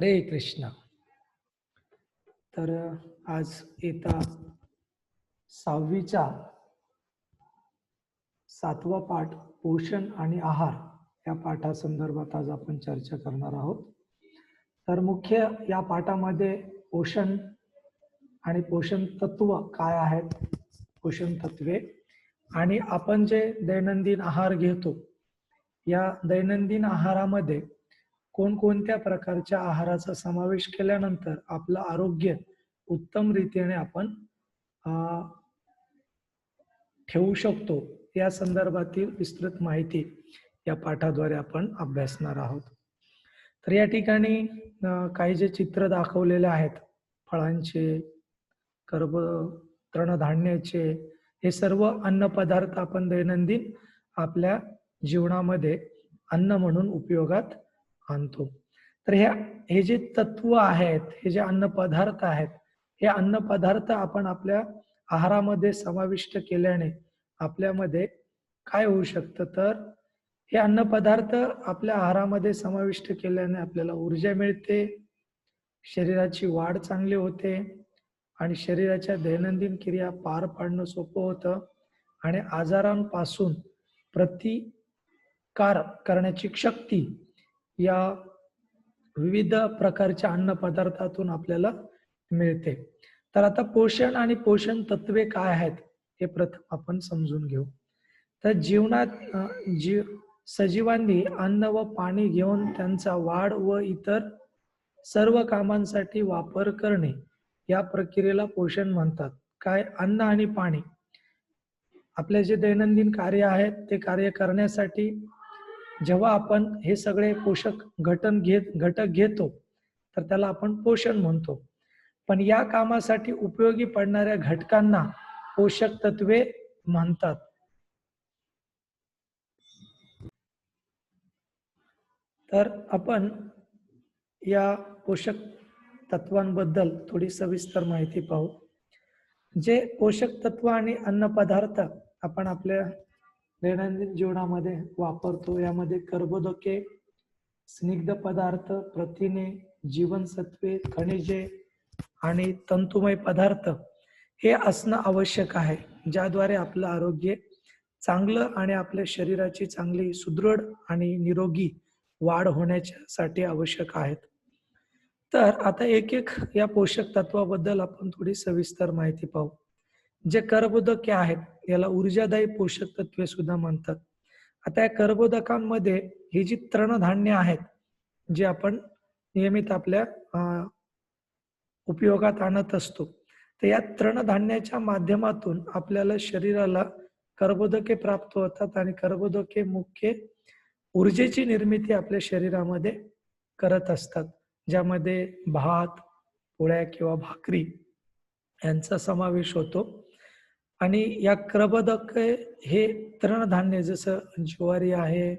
हरे कृष्ण. तर आज येता सहावीचा सातवा पाठ पोषण आणि आहार या पाठासंदर्भात आज आपण चर्चा करणार आहोत. तर मुख्य या पाठामध्ये पोषण आणि पोषण तत्व काय आहेत? पोषण तत्वे. आणि आपण जे दैनंदिन आहार घेतो या दैनंदिन आहारामध्ये कोणकोणत्या प्रकारच्या आहाराचा समावेश केल्यानंतर आपलं आरोग्य उत्तम रीतीने आपण ठेवू शकतो या संदर्भातील विस्तृत माहिती या पाठाद्वारे आपण अभ्यासणार आहोत. तर या ठिकाणी काही जे चित्र दाखवलेले आहेत फळांचे कर्ब तृणधान्याचे हे सर्व अन्न पदार्थ आपण दैनंदिन आपल्या जीवनामध्ये अन्न म्हणून उपयोगात आणतो. तर हे हे जे तत्व आहेत हे जे अन्न पदार्थ आहेत हे अन्न पदार्थ आपण आपल्या आहारामध्ये समाविष्ट केल्याने आपल्यामध्ये काय होऊ शकतं? तर हे अन्न पदार्थ आपल्या आहारामध्ये समाविष्ट केल्याने आपल्याला ऊर्जा मिळते शरीराची वाढ चांगली होते आणि शरीराच्या दैनंदिन क्रिया पार पाडणं सोपं होतं आणि आजारांपासून प्रतिकार करण्याची शक्ती या विविध प्रकारच्या अन्न पदार्थातून आपल्याला मिळते. तर आता पोषण आणि पोषण तत्वे काय आहेत हे प्रथम आपण समजून घेऊ. तर जीवनात जीव सजीवांनी अन्न व पाणी घेऊन त्यांचा वाढ व इतर सर्व कामांसाठी वापर करणे या प्रक्रियेला पोषण म्हणतात. काय? अन्न आणि पाणी. आपले जे दैनंदिन कार्य आहेत ते कार्य करण्यासाठी जेव्हा आपण हे सगळे पोषक घटन घेत घटक घेतो तर त्याला आपण पोषण म्हणतो. पण या कामासाठी उपयोगी पडणाऱ्या घटकांना पोषक तत्वे म्हणतात. तर आपण या पोषक तत्वांबद्दल थोडी सविस्तर माहिती पाहू. जे पोषक तत्व आणि अन्न पदार्थ आपण आपल्या दैनंदिन जीवनामध्ये वापरतो. यामध्ये कर्बोदके स्निग्ध पदार्थ प्रथिने जीवनसत्वे खनिजे आणि तंतुमय पदार्थ हे असणं आवश्यक आहे ज्याद्वारे आपलं आरोग्य चांगलं आणि आपल्या शरीराची चांगली सुदृढ आणि निरोगी वाढ होण्याच्यासाठी आवश्यक आहेत. तर आता एक एक या पोषक तत्वाबद्दल आपण थोडी सविस्तर माहिती पाहू. जे कर्बोदके आहेत याला ऊर्जादायी पोषक तत्वे सुद्धा म्हणतात. आता या कर्बोदकांमध्ये ही जी तृणधान्य आहेत जे आपण नियमित आपल्या उपयोगात आणत असतो तर या तृणधान्याच्या माध्यमातून आपल्याला शरीराला कर्बोदके प्राप्त होतात आणि कर्बोदके मुख्य ऊर्जेची निर्मिती आपल्या शरीरामध्ये करत असतात. ज्यामध्ये भात पोळ्या किंवा भाकरी यांचा समावेश होतो. आणि या क्रबदक हे तृणधान्य जसं ज्वारी आहे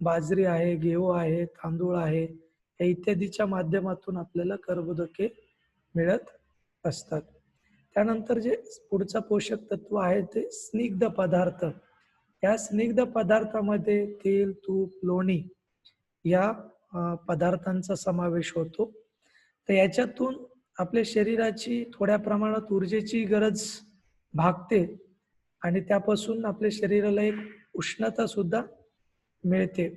बाजरी आहे गेहू आहे तांदूळ आहे या इत्यादीच्या माध्यमातून आपल्याला कर्बोदके मिळत असतात. त्यानंतर जे पुढचं पोषक तत्व आहे ते स्निग्ध पदार्थ. या स्निग्ध पदार्थामध्ये तेल तूप लोणी या पदार्थांचा समावेश होतो. तर याच्यातून आपल्या शरीराची थोड्या प्रमाणात ऊर्जेची गरज भागते आणि त्यापासून आपल्या शरीराला एक उष्णता सुद्धा मिळते.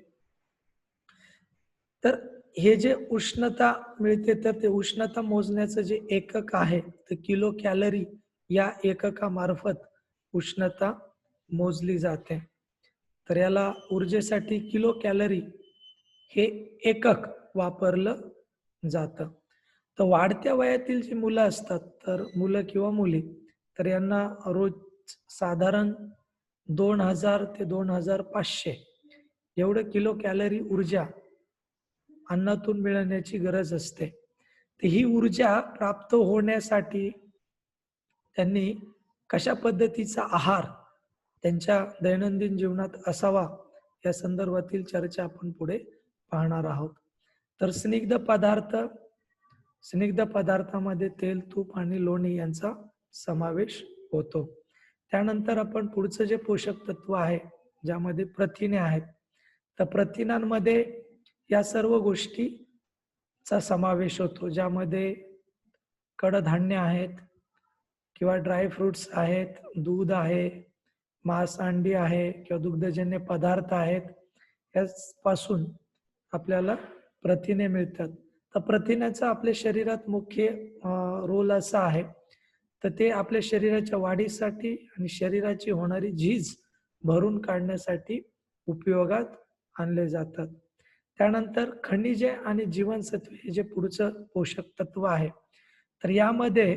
तर हे जे उष्णता मिळते तर ते उष्णता मोजण्याचं जे एकक आहे तर किलो कॅलरी या एककामार्फत उष्णता मोजली जाते. तर याला ऊर्जेसाठी किलो कॅलरी हे एकक वापरलं जातं. तर वाढत्या वयातील जी मुलं असतात तर मुलं किंवा मुली तर यांना रोज साधारण दोन हजार ते दोन हजार पाचशे एवढं किलो कॅलरी ऊर्जा अन्नातून मिळवण्याची गरज असते. तर ही ऊर्जा प्राप्त होण्यासाठी त्यांनी कशा पद्धतीचा आहार त्यांच्या दैनंदिन जीवनात असावा या संदर्भातील चर्चा आपण पुढे पाहणार आहोत. तर स्निग्ध पदार्थ स्निग्ध पदार्थामध्ये तेल तूप आणि लोणी यांचा समावेश होतो. त्यानंतर आपण पुढचं जे पोषक तत्व आहे ज्यामध्ये प्रथिने आहेत तर प्रथिनांमध्ये या सर्व गोष्टीचा समावेश होतो ज्यामध्ये कडधान्य आहेत किंवा ड्राय फ्रुट्स आहेत दूध आहे मांस अंडी आहे किंवा दुग्धजन्य पदार्थ आहेत यापासून आपल्याला प्रथिने मिळतात. तर प्रथिन्याचा आपल्या शरीरात मुख्य रोल असा आहे तर ते आपल्या शरीराच्या वाढीसाठी आणि शरीराची होणारी झीज भरून काढण्यासाठी उपयोगात आणले जातात. त्यानंतर खनिजे आणि जीवनसत्वे हे जे पुढचं पोषक तत्व आहे. तर यामध्ये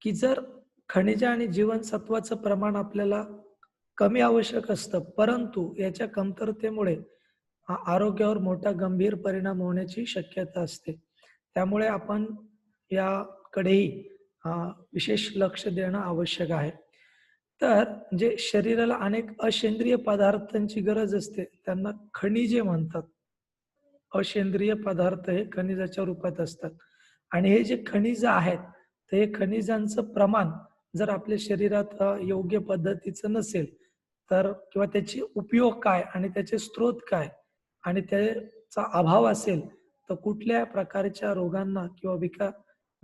की जर खनिज आणि जीवनसत्वाचं प्रमाण आपल्याला कमी आवश्यक असतं परंतु याच्या कमतरतेमुळे आरोग्यावर मोठा गंभीर परिणाम होण्याची शक्यता असते. त्यामुळे आपण याकडेही विशेष लक्ष देणं आवश्यक आहे. तर जे शरीराला अनेक असेंद्रिय पदार्थांची गरज असते. त्यांना खनिजे म्हणतात. असेंद्रिय पदार्थ हे खनिजाच्या रूपात असतात. आणि हे जे खनिज आहेत ते खनिजांचं प्रमाण जर आपल्या शरीरात योग्य पद्धतीचं नसेल तर किंवा त्याचे उपयोग काय आणि त्याचे स्रोत काय आणि त्याचा अभाव असेल तर कुठल्या प्रकारच्या रोगांना किंवा विकार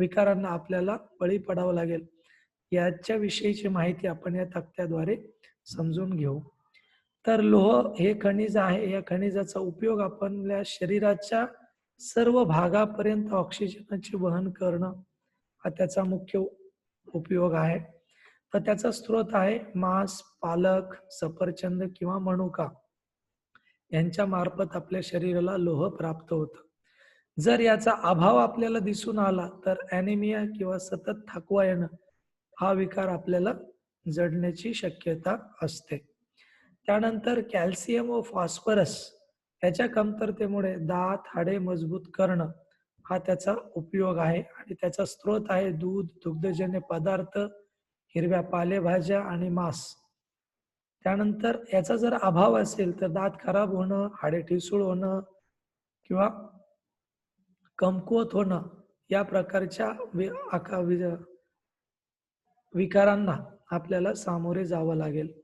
विकारांना आपल्याला बळी पडावं लागेल. याच्या विषयीची माहिती आपण या तक्त्याद्वारे समजून घेऊ. तर लोह हे खनिज आहे. या खनिजाचा उपयोग आपल्या शरीराच्या सर्व भागापर्यंत ऑक्सिजनाचे वहन करणं हा त्याचा मुख्य उपयोग आहे. तर त्याचा स्रोत आहे मांस पालक सफरचंद किंवा मनुका. यांच्या मार्फत आपल्या शरीराला लोह प्राप्त होतं. जर याचा अभाव आपल्याला दिसून आला तर अॅनिमिया किंवा सतत थकवा येणं हा विकार आपल्याला जडण्याची शक्यता असते. त्यानंतर कॅल्शियम व फॉस्फरस याच्या कमतरतेमुळे दात हाडे मजबूत करणं हा त्याचा उपयोग आहे आणि त्याचा स्रोत आहे दूध दुग्धजन्य पदार्थ हिरव्या पालेभाज्या आणि मांस. त्यानंतर याचा जर अभाव असेल तर दात खराब होणं हाडे ठिसूळ होणं किंवा कमकुवत होणं या प्रकारच्या विकारांना आपल्याला सामोरे जावं लागेल.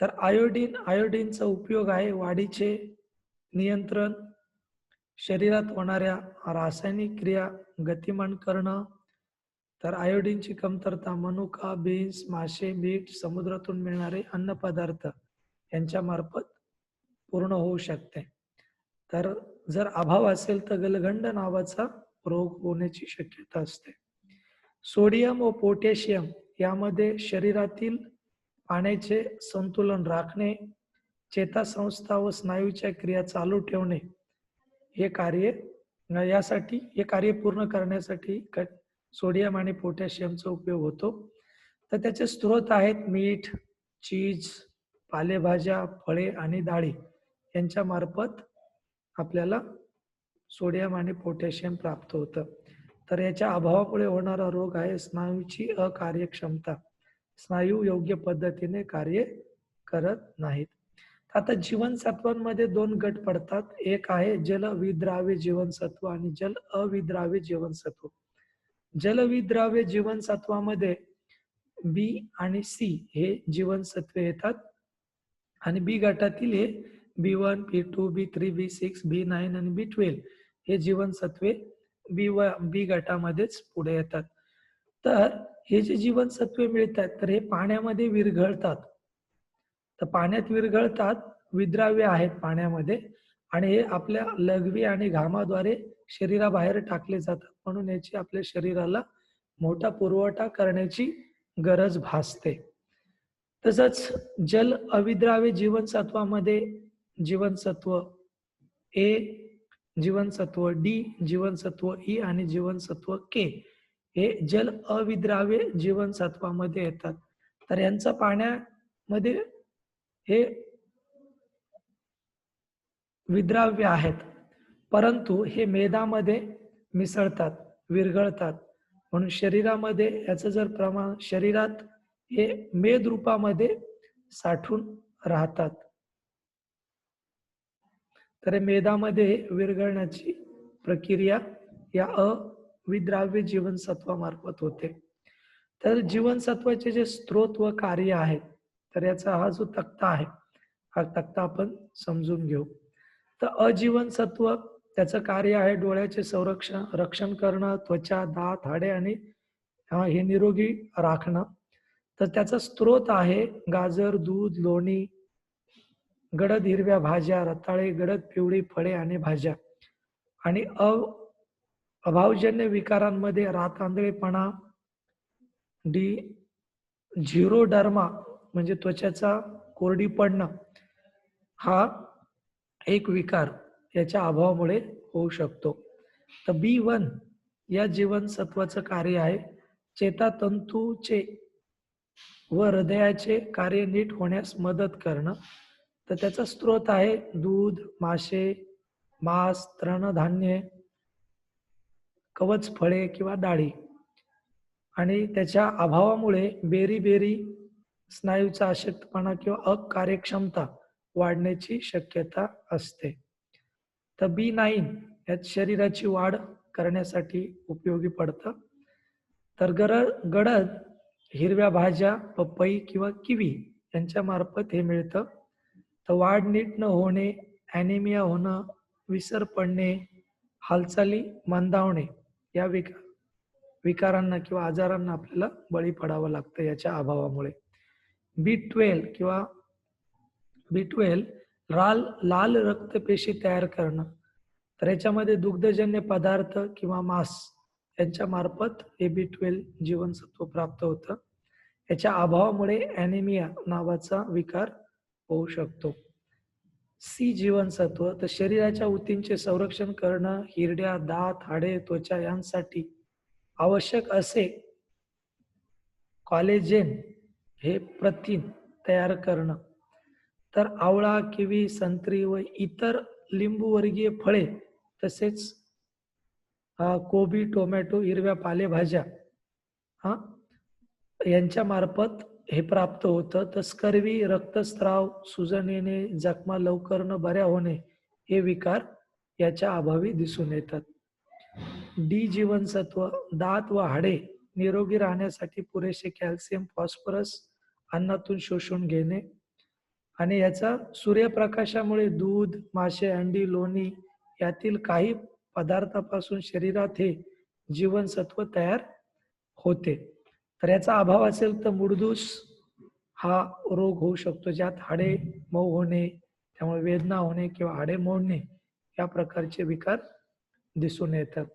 तर आयोडीन आयोडीनचा उपयोग आहे वाढीचे नियंत्रण शरीरात होणाऱ्या रासायनिक क्रिया गतिमान करणं. तर आयोडीनची कमतरता मनुका बीन्स मासे मीठ समुद्रातून मिळणारे अन्न पदार्थ यांच्या मार्फत पूर्ण होऊ शकते. तर जर अभाव असेल तर गलगंड नावाचा रोग होण्याची शक्यता असते. सोडियम व पोटॅशियम यामध्ये शरीरातील पाण्याचे संतुलन राखणे चेतासंस्था व स्नायूच्या क्रिया चालू ठेवणे हे कार्य यासाठी हे कार्य पूर्ण करण्यासाठी सोडियम आणि पोटॅशियमचा उपयोग होतो. तर त्याचे स्रोत आहेत मीठ चीज पालेभाज्या फळे आणि डाळी यांच्या मार्फत आपल्याला सोडियम आणि पोटॅशियम प्राप्त होतं. तर याच्या अभावामुळे होणारा रोग आहे स्नायूची अकार्यक्षमता. स्नायू योग्य पद्धतीने कार्य करत नाहीत. आता जीवनसत्वांमध्ये दोन गट पडतात. एक आहे जल विद्राव्य जीवनसत्व आणि जल अविद्राव्य जीवनसत्व जलविद्राव्य जीवनसत्वामध्ये बी आणि सी हे जीवनसत्वे येतात. आणि बी गटातील हे B one B two B three B six B nine आणि बी ट्वेल्व हे जीवनसत्वे बी व बी गटामध्येच पुढे येतात. तर हे जे जीवनसत्वे मिळतात तर हे पाण्यामध्ये विरघळतात. तर पाण्यात विरघळतात विद्राव्य आहेत पाण्यामध्ये आणि हे आपल्या लघवी आणि घामाद्वारे शरीराबाहेर टाकले जातात. म्हणून याची आपल्या शरीराला मोठा पुरवठा करण्याची गरज भासते. तसंच जल अविद्राव्य जीवनसत्वामध्ये जीवनसत्व ए जीवनसत्व डी जीवनसत्व ई आणि जीवनसत्व के. हे जल अविद्राव्य जीवनसत्वामध्ये येतात. तर यांचा पाण्यामध्ये हे विद्राव्य आहेत. परंतु हे मेदामध्ये मिसळतात विरघळतात. म्हणून शरीरामध्ये याचं जर प्रमाण शरीरात हे मेद रूपामध्ये साठून राहतात. तर मेदामध्ये विरघळण्याची प्रक्रिया या अविद्राव्य जीवनसत्वामार्फत होते. तर जीवनसत्वाचे जे स्त्रोत व कार्य आहेत तर याचा हा जो तक्ता आहे हा तक्ता आपण समजून घेऊ. तर अजीवनसत्व त्याचं कार्य आहे डोळ्याचे संरक्षण रक्षण करणं त्वचा दात हाडे आणि हे निरोगी राखणं. तर त्याचा स्रोत आहे गाजर दूध लोणी गडद हिरव्या भाज्या रताळे गडद पिवळी फळे आणि भाज्या. आणि अव अभावजन्य विकारांमध्ये रातांदळेपणा डी झिरोडर्मा म्हणजे त्वचेचा कोरडी पडणं हा एक विकार याच्या अभावामुळे होऊ शकतो. तर बी वन या जीवनसत्वाचं कार्य आहे. चेतातंतूचे व हृदयाचे कार्य नीट होण्यास मदत करणं. तर त्याचा स्रोत आहे दूध मासे मांस तृणधान्य कवच फळे किंवा डाळी. आणि त्याच्या अभावामुळे बेरी बेरी स्नायूचा अशक्तपणा किंवा अकार्यक्षमता वाढण्याची शक्यता असते. तर बी नाईन यात शरीराची वाढ करण्यासाठी उपयोगी पडतं. तर गर गडद हिरव्या भाज्या पपई किंवा किवी यांच्या मार्फत हे मिळतं. तर वाढ नीट न होणे ॲनिमिया होणं विसर पडणे हालचाली मंदावणे या विका विकारांना किंवा आजारांना आपल्याला बळी पडावं लागतं याच्या अभावामुळे. बी ट्वेल्व किंवा बी ट्वेल्व लाल लाल रक्तपेशी तयार करणं तर याच्यामध्ये दुग्धजन्य पदार्थ किंवा मांस यांच्या मार्फत हे बी ट्वेल्व जीवनसत्व प्राप्त होतं. याच्या अभावामुळे ॲनिमिया नावाचा विकार होऊ शकतो. सी जीवनसत्व तर शरीराच्या ऊतींचे संरक्षण करणं हिरड्या दात हाडे त्वचा यांसाठी आवश्यक असे कॉलेजेन हे प्रथिन तयार करणं. तर आवळा किवी संत्री व इतर लिंबूवर्गीय फळे तसेच कोबी टोमॅटो हिरव्या पालेभाज्या हा यांच्या मार्फत हे प्राप्त होतं. तस्करवी रक्तस्राव सुजन येणे जखमा लवकर न बऱ्या होणे हे विकार याच्या अभावी दिसून येतात. डी जीवनसत्व दात व हाडे निरोगी राहण्यासाठी पुरेसे कॅल्शियम फॉस्फरस अन्नातून शोषून घेणे आणि याचा सूर्यप्रकाशामुळे दूध मासे अंडी लोणी यातील काही पदार्थापासून शरीरात हे जीवनसत्व तयार होते. तर याचा अभाव असेल तर मुडदूस हा रोग होऊ शकतो ज्यात हाडे मऊ होणे त्यामुळे वेदना होणे किंवा हाडे मोडणे या प्रकारचे विकार दिसून येतात.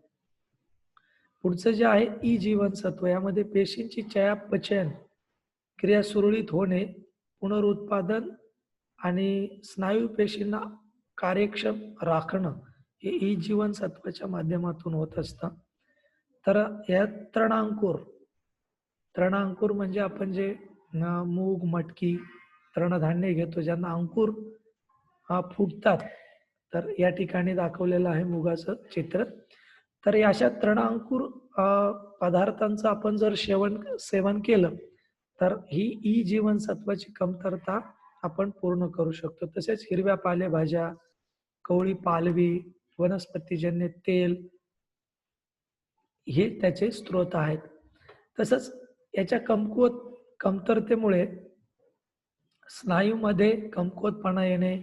पुढचं जे आहे ई जीवनसत्व यामध्ये पेशींची चयापचयन क्रिया सुरळीत होणे पुनरुत्पादन आणि स्नायू पेशींना कार्यक्षम राखणं हे ई जीवनसत्वाच्या माध्यमातून होत असतं. तर या तृणांकुर तृणांकुर म्हणजे आपण जे मूग मटकी तृणधान्य घेतो ज्यांना अंकुर हा फुटतात तर या ठिकाणी दाखवलेलं आहे मुगाचं चित्र. तर अशा तृणांकुर पदार्थांचं आपण जर सेवन सेवन केलं तर ही ई जीवनसत्वाची कमतरता आपण पूर्ण करू शकतो. तसेच हिरव्या पालेभाज्या कवळी पालवी वनस्पतीजन्य तेल हे त्याचे स्रोत आहेत. तसंच याच्या कमकुवत कमतरतेमुळे स्नायूमध्ये कमकुवतपणा येणे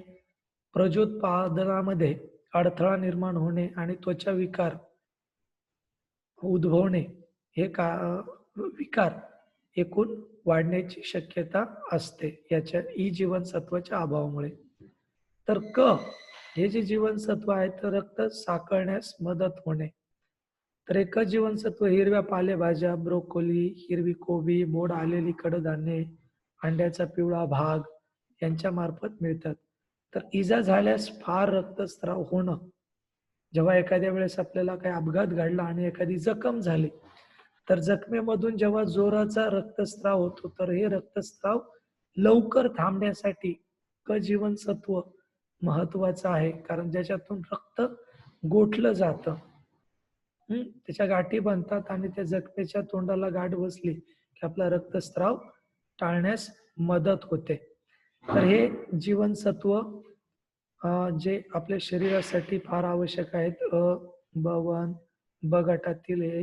प्रजोत्पादनामध्ये अडथळा निर्माण होणे आणि त्वचा विकार उद्भवणे हे का विकार एकूण वाढण्याची शक्यता असते. याच्या ई जीवनसत्वाच्या अभावामुळे. तर क हे जे जीवनसत्व आहे तर रक्त साकळण्यास मदत होणे. तर एक जीवनसत्व हिरव्या पालेभाज्या ब्रोकोली हिरवी कोबी मोड आलेली कडधान्ये अंड्याचा पिवळा भाग यांच्या मार्फत मिळतात. तर इजा झाल्यास फार रक्तस्राव होणं. जेव्हा एखाद्या वेळेस आपल्याला काही अपघात घडला आणि एखादी जखम झाली तर जखमेमधून जेव्हा जोराचा रक्तस्राव होतो तर हे रक्तस्राव लवकर थांबण्यासाठी क जीवनसत्व महत्वाचं आहे. कारण ज्याच्यातून रक्त गोठलं जातं. त्याच्या गाठी बनतात आणि त्या जखमेच्या तोंडाला गाठ बसली की आपला रक्तस्राव टाळण्यास मदत होते. तर हे जीवनसत्व जे आपल्या शरीरासाठी फार आवश्यक आहेत अ ब वन ब गटातील हे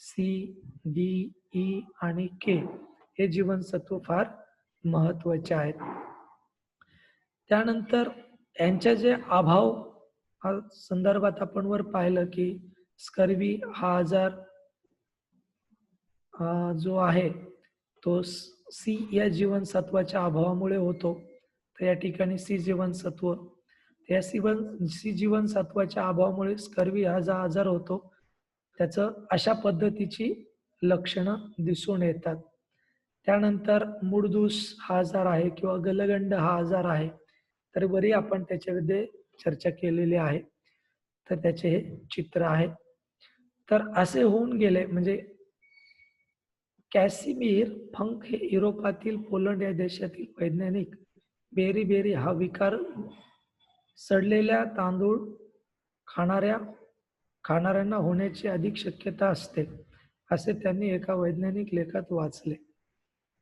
सी डी ई आणि के हे जीवनसत्व फार महत्त्वाचे आहेत. त्यानंतर यांच्या जे अभाव हा संदर्भात आपण वर पाहिलं की स्कर्वी हा आजार जो आहे तो सी या जीवनसत्वाच्या अभावामुळे होतो. तर या ठिकाणी सी जीवनसत्व या सीवन सी जीवनसत्वाच्या अभावामुळे स्कर्वी हा जा आजार होतो त्याचं अशा पद्धतीची लक्षणं दिसून येतात. त्यानंतर मुडदूस हा आजार आहे किंवा गलगंड हा आजार आहे तर बरी आपण त्याच्यामध्ये चर्चा केलेली आहे. तर त्याचे हे चित्र आहे. तर असे होऊन गेले. म्हणजे कॅसिमीर फंक हे युरोपातील पोलंड या देशातील वैज्ञानिक बेरी बेरी हा विकार सडलेल्या तांदूळ खाणाऱ्या खाणाऱ्यांना होण्याची अधिक शक्यता असते असे त्यांनी एका वैज्ञानिक लेखात वाचले.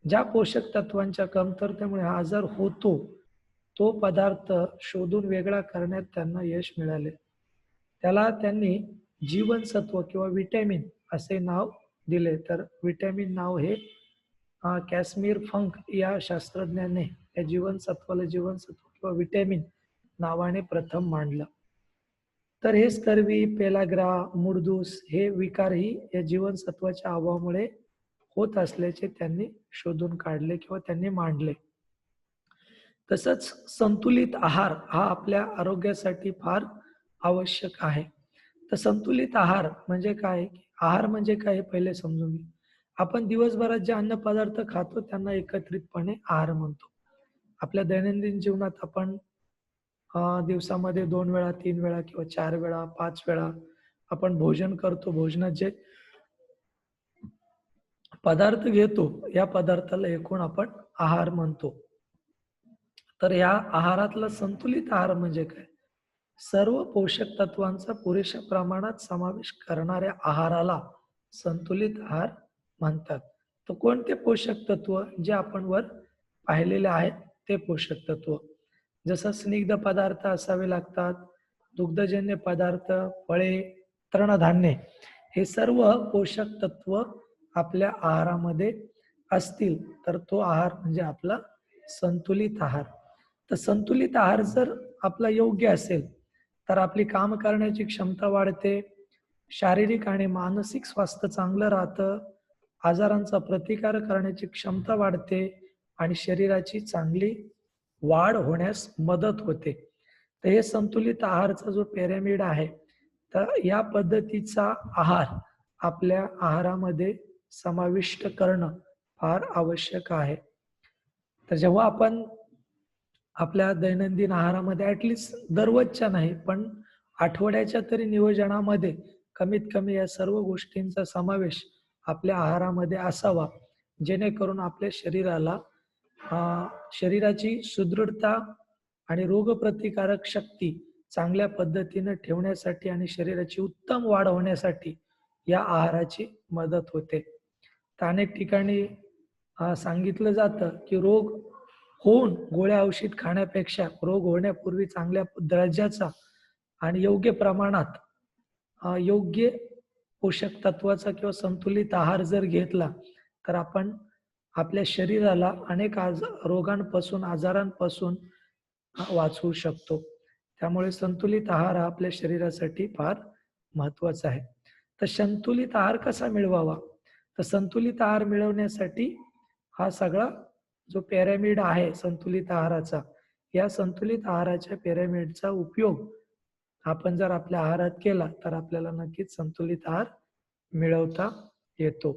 ज्या पोषक तत्वांच्या कमतरतेमुळे हा आजार होतो तो पदार्थ शोधून वेगळा करण्यात त्यांना यश मिळाले. त्याला त्यांनी जीवनसत्व किंवा विटॅमिन असे नाव दिले तर विटॅमिन नाव हे कॅश्मीर फंक या शास्त्रज्ञाने या जीवनसत्वाला जीवनसत्व किंवा विटॅमिन नावाने प्रथम मांडलं. तर हे स्कर्वी पेलाग्रा मुडदूस हे विकारही या जीवनसत्वाच्या अभावामुळे होत असल्याचे त्यांनी शोधून काढले किंवा त्यांनी मांडले. तसंच संतुलित आहार हा आपल्या आरोग्यासाठी फार आवश्यक आहे. तर संतुलित आहार म्हणजे काय? आहार म्हणजे काय हे पहिले समजून घे. आपण दिवसभरात जे अन्न पदार्थ खातो त्यांना एकत्रितपणे आहार म्हणतो. आपल्या दैनंदिन जीवनात आपण दिवसामध्ये दोन वेळा तीन वेळा किंवा चार वेळा पाच वेळा आपण भोजन करतो. भोजनात जे पदार्थ घेतो या पदार्थाला एकूण आपण आहार म्हणतो. तर या आहारातला संतुलित आहार म्हणजे काय? सर्व पोषक तत्वांचा पुरेशा प्रमाणात समावेश करणाऱ्या आहाराला संतुलित आहार म्हणतात. तर कोणते पोषक तत्व जे आपण वर पाहिलेले आहेत ते पोषक तत्व? जसं स्निग्ध पदार्थ असावे लागतात दुग्धजन्य पदार्थ फळे तृणधान्ये हे सर्व पोषक तत्व आपल्या आहारामध्ये असतील तर तो आहार म्हणजे आपला संतुलित आहार. तर संतुलित आहार जर आपला योग्य असेल तर आपली काम करण्याची क्षमता वाढते शारीरिक आणि मानसिक स्वास्थ्य चांगलं राहतं आजारांचा प्रतिकार करण्याची क्षमता वाढते आणि शरीराची चांगली वाढ होण्यास मदत होते. तर हे संतुलित आहारचा जो पिरॅमिड आहे तर या पद्धतीचा आहार आपल्या आहारामध्ये समाविष्ट करणं फार आवश्यक आहे. तर जेव्हा आपण आपल्या दैनंदिन आहारामध्ये ऍटलिस्ट दररोजच्या नाही पण आठवड्याच्या तरी नियोजनामध्ये कमीत कमी या सर्व गोष्टींचा समावेश आपल्या आहारामध्ये असावा जेणेकरून आपल्या शरीराला शरीराची सुदृढता आणि रोगप्रतिकारक शक्ती चांगल्या पद्धतीनं ठेवण्यासाठी आणि शरीराची उत्तम वाढ होण्यासाठी या आहाराची मदत होते. तर अनेक ठिकाणी सांगितलं जातं की रोग होऊन गोळ्या औषध खाण्यापेक्षा रोग होण्यापूर्वी चांगल्या दर्जाचा आणि योग्य प्रमाणात योग्य पोषक तत्वाचा किंवा संतुलित आहार जर घेतला तर आपण आपल्या शरीराला अनेक आज रोगांपासून आजारांपासून वाचवू शकतो. त्यामुळे संतुलित आहार हा आपल्या शरीरासाठी फार महत्त्वाचा आहे. तर संतुलित आहार कसा मिळवावा? तर संतुलित आहार मिळवण्यासाठी हा सगळा जो पॅरामिड आहे संतुलित आहाराचा या संतुलित आहाराच्या पॅरामिडचा उपयोग आपण जर आपल्या आहारात केला तर आपल्याला नक्कीच संतुलित आहार मिळवता येतो.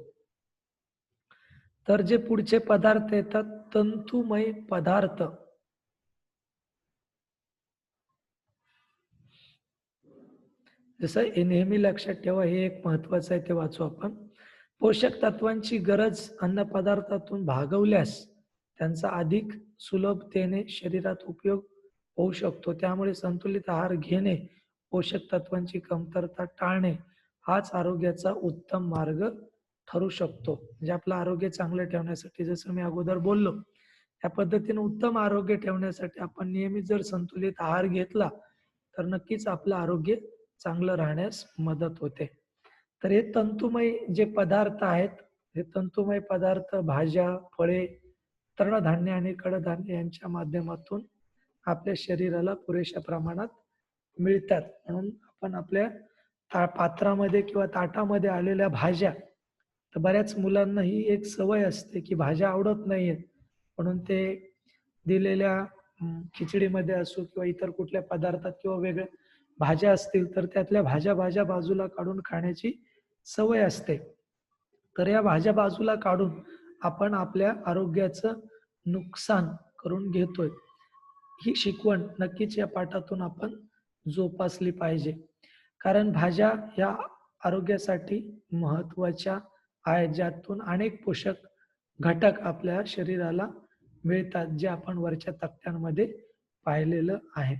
तर जे पुढचे पदार्थ येतात तंतुमय पदार्थ. जसं नेहमी लक्षात ठेवा हे एक महत्वाचं आहे ते वाचू आपण. पोषक तत्वांची गरज अन्न पदार्थातून भागवल्यास त्यांचा अधिक सुलभतेने शरीरात उपयोग होऊ शकतो. त्यामुळे संतुलित आहार घेणे पोषक तत्वांची कमतरता टाळणे हाच आरोग्याचा उत्तम मार्ग ठरू शकतो. म्हणजे आपलं आरोग्य चांगलं ठेवण्यासाठी जसं मी अगोदर बोललो त्या पद्धतीने उत्तम आरोग्य ठेवण्यासाठी आपण नियमित जर संतुलित आहार घेतला तर नक्कीच आपलं आरोग्य चांगलं राहण्यास मदत होते. तर हे तंतुमय जे पदार्थ आहेत हे तंतुमय पदार्थ भाज्या फळे तृणधान्य आणि कडधान्य यांच्या माध्यमातून आपल्या शरीराला पुरेशा प्रमाणात मिळतात. म्हणून आपण आपल्या ता पात्रामध्ये किंवा ताटामध्ये आलेल्या भाज्या तर बऱ्याच मुलांना ही एक सवय असते की भाज्या आवडत नाहीयेत म्हणून ते दिलेल्या खिचडीमध्ये असो किंवा इतर कुठल्या पदार्थात किंवा वेगळ्या भाज्या असतील तर त्यातल्या भाज्या भाज्या बाजूला काढून खाण्याची सवय असते. तर या भाज्या बाजूला काढून आपण आपल्या आरोग्याचं नुकसान करून घेतोय. ही शिकवण नक्कीच या पाठातून आपण जोपासली पाहिजे. कारण भाज्या या आरोग्यासाठी महत्त्वाच्या आहेत ज्यातून अनेक पोषक घटक आपल्या शरीराला मिळतात जे आपण वरच्या तक्त्यांमध्ये पाहिलेलं आहे.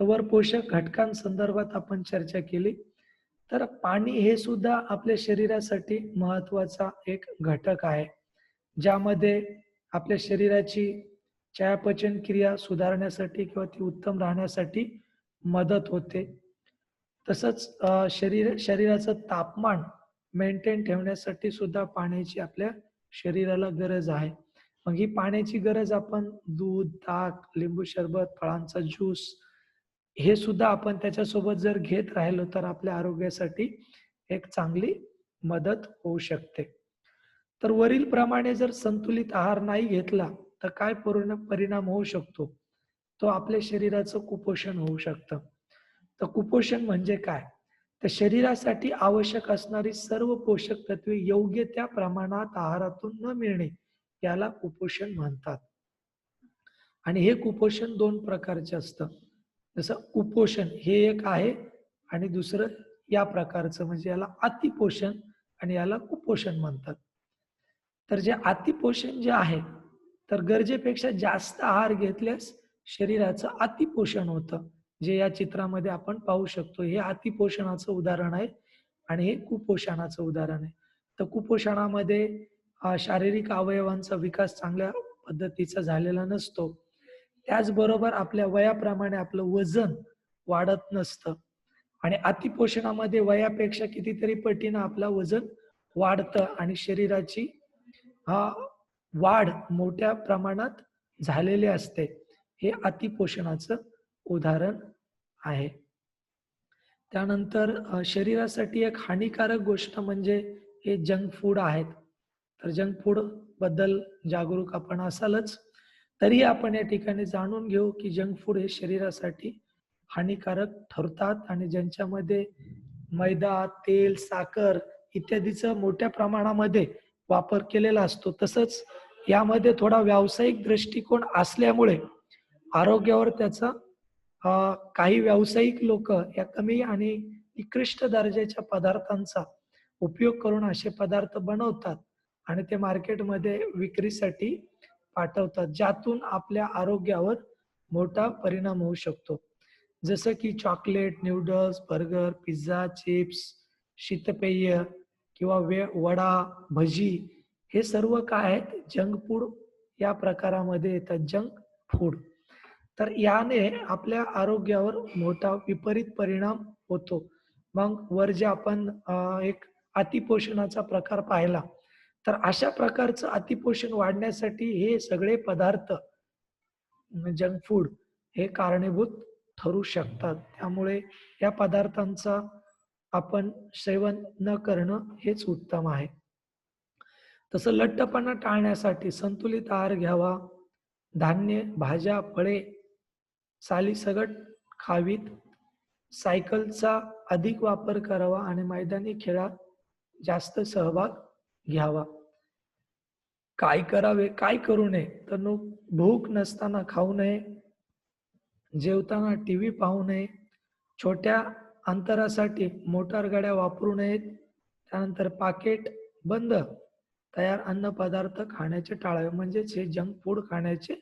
तर वर पोषक घटकांसंदर्भात आपण चर्चा केली. तर पाणी हे सुद्धा आपल्या शरीरासाठी महत्त्वाचा एक घटक आहे. ज्यामध्ये आपल्या शरीराची चयापचन क्रिया सुधारण्यासाठी किंवा ती उत्तम राहण्यासाठी मदत होते. तसंच शरीर शरीराचं तापमान मेंटेन ठेवण्यासाठी सुद्धा पाण्याची आपल्या शरीराला गरज आहे. मग ही पाण्याची गरज आपण दूध ताक लिंबू सरबत फळांचा ज्यूस हे सुद्धा आपण त्याच्यासोबत जर घेत राहिलो तर आपल्या आरोग्यासाठी एक चांगली मदत होऊ शकते. तर वरील प्रमाणे जर संतुलित आहार नाही घेतला तर काय परिणाम होऊ शकतो? तो आपल्या शरीराचं कुपोषण होऊ शकतं. तर कुपोषण म्हणजे काय? तर शरीरासाठी आवश्यक असणारी सर्व पोषक तत्वे योग्य त्या प्रमाणात आहारातून न मिळणे याला कुपोषण म्हणतात. आणि हे कुपोषण दोन प्रकारचे असतं. जसं कुपोषण हे एक आहे आणि दुसरं या प्रकारचं म्हणजे याला अतिपोषण आणि याला कुपोषण म्हणतात. तर जे अतिपोषण जे आहे तर गरजेपेक्षा जास्त आहार घेतल्यास शरीराचं अतिपोषण होतं. जे या चित्रामध्ये आपण पाहू शकतो हे अतिपोषणाचं उदाहरण आहे आणि हे कुपोषणाचं उदाहरण आहे. तर कुपोषणामध्ये शारीरिक अवयवांचा विकास चांगल्या पद्धतीचा झालेला नसतो. त्याचबरोबर आपल्या वयाप्रमाणे आपलं वजन वाढत नसतं. आणि अतिपोषणामध्ये वयापेक्षा कितीतरी पटीनं आपलं वजन वाढतं आणि शरीराची वाढ मोठ्या प्रमाणात झालेली असते. हे अतिपोषणाचं उदाहरण आहे. त्यानंतर शरीरासाठी एक हानिकारक गोष्ट म्हणजे हे जंक फूड आहेत. तर जंक फूडबद्दल जागरूक आपण असालच. तरी आपण या ठिकाणी जाणून घेऊ की जंक फूड हे शरीरासाठी हानिकारक ठरतात आणि ज्यांच्यामध्ये मैदा तेल साखर इत्यादीचं मोठ्या प्रमाणामध्ये वापर केलेला असतो. तसंच यामध्ये थोडा व्यावसायिक दृष्टिकोन असल्यामुळे आरोग्यावर त्याचा काही व्यावसायिक लोक या कमी आणि निकृष्ट दर्जाच्या पदार्थांचा उपयोग करून असे पदार्थ बनवतात आणि ते मार्केटमध्ये विक्रीसाठी पाठवतात ज्यातून आपल्या आरोग्यावर मोठा परिणाम होऊ शकतो. जसं की chocolate noodles burger pizza chips शीतपेय किंवा वे वडा भजी हे सर्व काय आहेत? जंक फूड या प्रकारामध्ये येतात जंक फूड. तर याने आपल्या आरोग्यावर मोठा विपरीत परिणाम होतो. मग वर जे आपण एक अतिपोषणाचा प्रकार पाहिला तर अशा प्रकारचं अतिपोषण वाढण्यासाठी हे सगळे पदार्थ जंक फूड हे कारणीभूत ठरू शकतात. त्यामुळे या पदार्थांचा आपण सेवन न करणं हेच उत्तम आहे. तसं लठ्ठपणा टाळण्यासाठी संतुलित आहार घ्यावा. धान्य भाज्या फळे सालीसगट खावीत. सायकलचा अधिक वापर करावा आणि मैदानी खेळात जास्त सहभाग घ्यावा. काय करावे काय करू नये तर भूक नसताना खाऊ नये. जेवताना टी व्ही पाहू नये. छोट्या अंतरासाठी मोटार गाड्या वापरू नयेत. त्यानंतर पाकेट बंद. तयार अन्न पदार्थ खाण्याचे टाळावे म्हणजेच हे जंक फूड खाण्याचे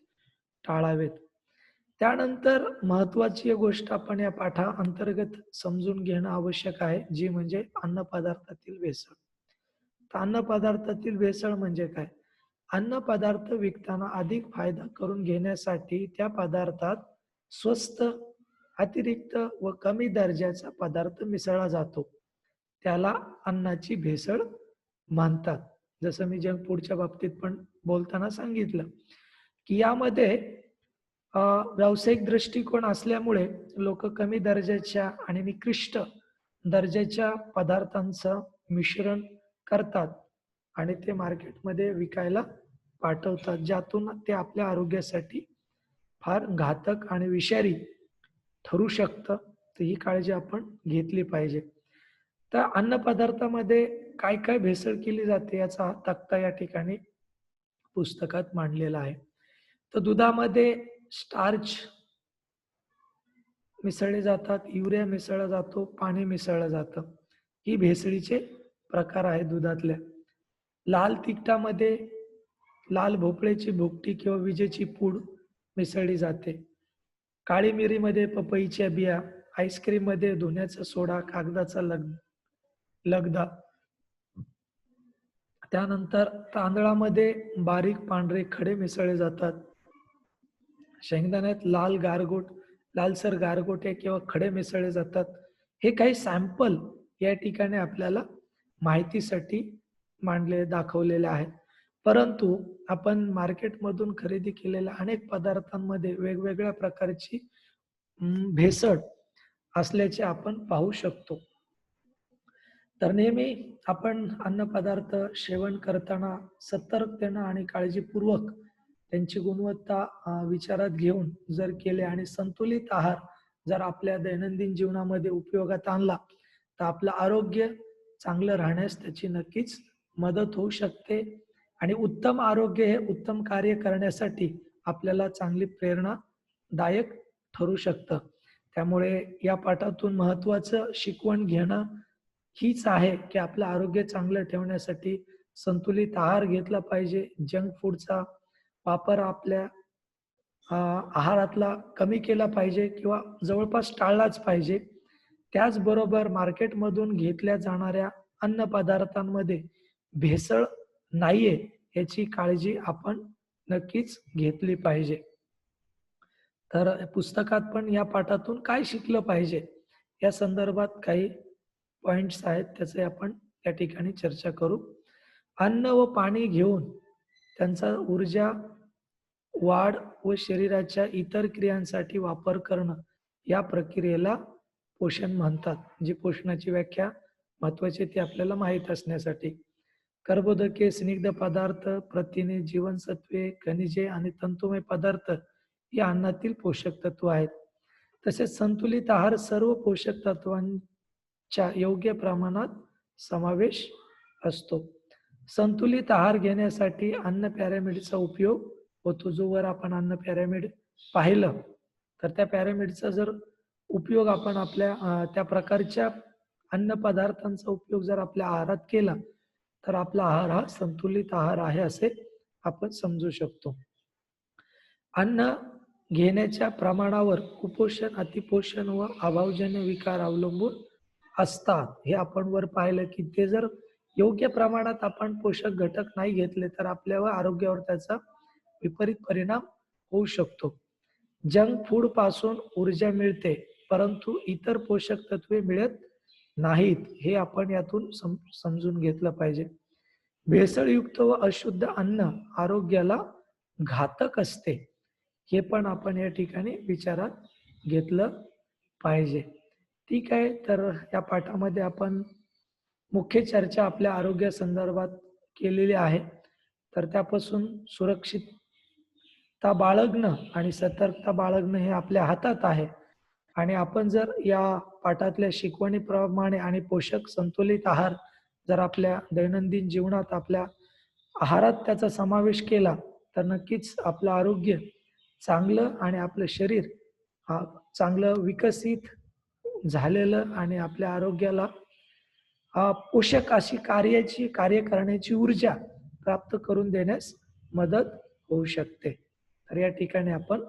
टाळावेत. त्यानंतर महत्वाची गोष्ट आपण या पाठा अंतर्गत समजून घेणं आवश्यक आहे जी म्हणजे अन्न पदार्थातील भेसळ. तर अन्न पदार्थातील भेसळ म्हणजे काय? अन्न पदार्थ विकताना अधिक फायदा करून घेण्यासाठी त्या पदार्थात स्वस्त अतिरिक्त व कमी दर्जाचा पदार्थ मिसळला जातो. त्याला अन्नाची भेसळ मानतात. जसं मी जंक फूडच्या बाबतीत पण बोलताना सांगितलं की यामध्ये व्यावसायिक दृष्टिकोन असल्यामुळे लोक कमी दर्जाच्या आणि निकृष्ट दर्जाच्या पदार्थांचं मिश्रण करतात आणि ते मार्केटमध्ये विकायला पाठवतात ज्यातून ते आपल्या आरोग्यासाठी फार घातक आणि विषारी ठरू शकतं तर ही काळजी आपण घेतली पाहिजे. तर अन्न पदार्थामध्ये काय काय भेसळ केली जाते याचा तक्ता या ठिकाणी पुस्तकात मांडलेला आहे. तर दुधामध्ये स्टार्च मिसळले जातात युरिया मिसळला जातो पाणी मिसळलं जातं. ही भेसळीचे प्रकार आहेत दुधातल्या. लाल तिखटामध्ये लाल भोपळ्याची भुकटी किंवा विजेची पूड मिसळली जाते. काळी मिरीमध्ये पपईच्या बिया आईस्क्रीममध्ये धुण्याचा सोडा कागदाचा लग लगदा. त्यानंतर तांदळामध्ये बारीक पांढरे खडे मिसळले जातात. शेंगदाण्यात लाल गारगोट लालसर गारगोटे किंवा खडे मिसळले जातात. हे काही सॅम्पल या ठिकाणी आपल्याला माहितीसाठी मांडले दाखवलेले आहेत. परंतु आपण मार्केटमधून खरेदी केलेल्या अनेक पदार्थांमध्ये वेगवेगळ्या प्रकारची भेसळ असल्याचे आपण पाहू शकतो. तर नेहमी आपण अन्नपदार्थ सेवन करताना सतर्कतेनं आणि काळजीपूर्वक त्यांची गुणवत्ता विचारात घेऊन जर केले आणि संतुलित आहार जर आपल्या दैनंदिन जीवनामध्ये उपयोगात आणला तर आपलं आरोग्य चांगलं राहण्यास त्याची नक्कीच मदत होऊ शकते. आणि उत्तम आरोग्य हे उत्तम कार्य करण्यासाठी आपल्याला चांगली प्रेरणादायक ठरू शकतं. त्यामुळे या पाठातून महत्वाचं शिकवण घेणं हीच आहे की आपलं आरोग्य चांगलं ठेवण्यासाठी संतुलित आहार घेतला पाहिजे. जंक फूडचा वापर आपल्या आहारातला कमी केला पाहिजे किंवा जवळपास टाळलाच पाहिजे. त्याचबरोबर मार्केटमधून घेतल्या जाणाऱ्या अन्न पदार्थांमध्ये भेसळ नाहीये याची काळजी आपण नक्कीच घेतली पाहिजे. तर पुस्तकात पण या पाठातून काय शिकलं पाहिजे या संदर्भात काही पॉइंट्स आहेत त्याचे आपण या ठिकाणी चर्चा करू. अन्न व पाणी घेऊन त्यांचा ऊर्जा वाढ व शरीराच्या इतर क्रियांसाठी वापर करणं या प्रक्रियेला पोषण म्हणतात. जी पोषणाची व्याख्या महत्वाची ती आपल्याला माहीत असण्यासाठी. कर्बोदके स्निग्ध पदार्थ प्रथिने जीवनसत्वे खनिजे आणि तंतुमय पदार्थ या अन्नातील पोषक तत्व आहेत. तसेच संतुलित आहार सर्व पोषक तत्वांच्या योग्य प्रमाणात समावेश असतो. संतुलित आहार घेण्यासाठी अन्न पॅरामिडचा उपयोग होतो. जो वर आपण अन्न पॅरामिड पाहिलं तर त्या पॅरामिडचा जर उपयोग आपण आपल्या त्या प्रकारच्या अन्न पदार्थांचा उपयोग जर आपल्या आहारात केला तर आपला आहार हा संतुलित आहार आहे असे आपण समजू शकतो. अन्न घेण्याच्या प्रमाणावर कुपोषण अतिपोषण व अभावजन्य विकार अवलंबून असतात. हे आपण वर पाहिलं की ते जर योग्य प्रमाणात आपण पोषक घटक नाही घेतले तर आपल्यावर आरोग्यावर त्याचा विपरीत परिणाम होऊ शकतो. जंक फूडपासून ऊर्जा मिळते परंतु इतर पोषक तत्वे मिळत नाहीत हे आपण यातून सम समजून घेतलं पाहिजे. भेसळयुक्त व अशुद्ध अन्न आरोग्याला घातक असते हे पण आपण या ठिकाणी विचारात घेतलं पाहिजे. ठीक आहे तर या पाठामध्ये आपण मुख्य चर्चा आपल्या आरोग्या संदर्भात केलेली आहे. तर त्यापासून सुरक्षितता बाळगणं आणि सतर्कता बाळगणं हे आपल्या हातात आहे. आणि आपण जर या पाठातल्या शिकवणीप्रमाणे आणि पोषक संतुलित आहार जर आपल्या दैनंदिन जीवनात आपल्या आहारात त्याचा समावेश केला तर नक्कीच आपलं आरोग्य चांगलं आणि आपलं शरीर हा चांगलं विकसित झालेलं आणि आपल्या आरोग्याला पोषक अशी कार्याची कार्य करण्याची ऊर्जा प्राप्त करून देण्यास मदत होऊ शकते. तर या ठिकाणी आपण